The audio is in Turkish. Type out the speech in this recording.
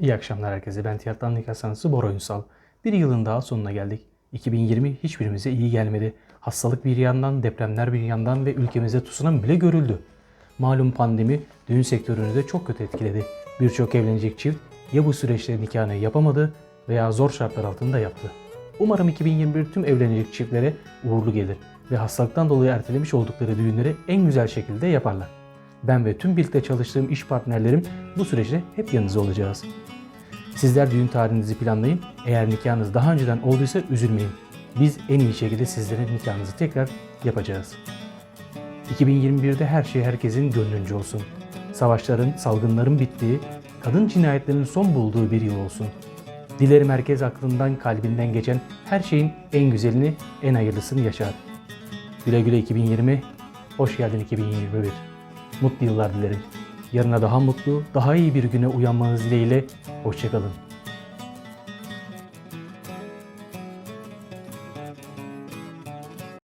İyi akşamlar herkese. Ben tiyatro nikah Bora Ünsal. Bir yılın daha sonuna geldik. 2020 hiçbirimize iyi gelmedi. Hastalık bir yandan, depremler bir yandan ve ülkemizde tsunami bile görüldü. Malum pandemi düğün sektörünü de çok kötü etkiledi. Birçok evlenecek çift ya bu süreçte nikahını yapamadı veya zor şartlar altında yaptı. Umarım 2021 tüm evlenecek çiftlere uğurlu gelir ve hastalıktan dolayı ertelemiş oldukları düğünleri en güzel şekilde yaparlar. Ben ve tüm birlikte çalıştığım iş partnerlerim bu süreçte hep yanınızda olacağız. Sizler düğün tarihinizi planlayın. Eğer nikahınız daha önceden olduysa üzülmeyin. Biz en iyi şekilde sizlerin nikahınızı tekrar yapacağız. 2021'de her şey herkesin gönlünce olsun. Savaşların, salgınların bittiği, kadın cinayetlerinin son bulduğu bir yıl olsun. Dilerim herkes aklından, kalbinden geçen her şeyin en güzelini, en hayırlısını yaşar. Güle güle 2020, hoş geldin 2021. Mutlu yıllar dilerim. Yarına daha mutlu, daha iyi bir güne uyanmanız dileğiyle. Hoşçakalın.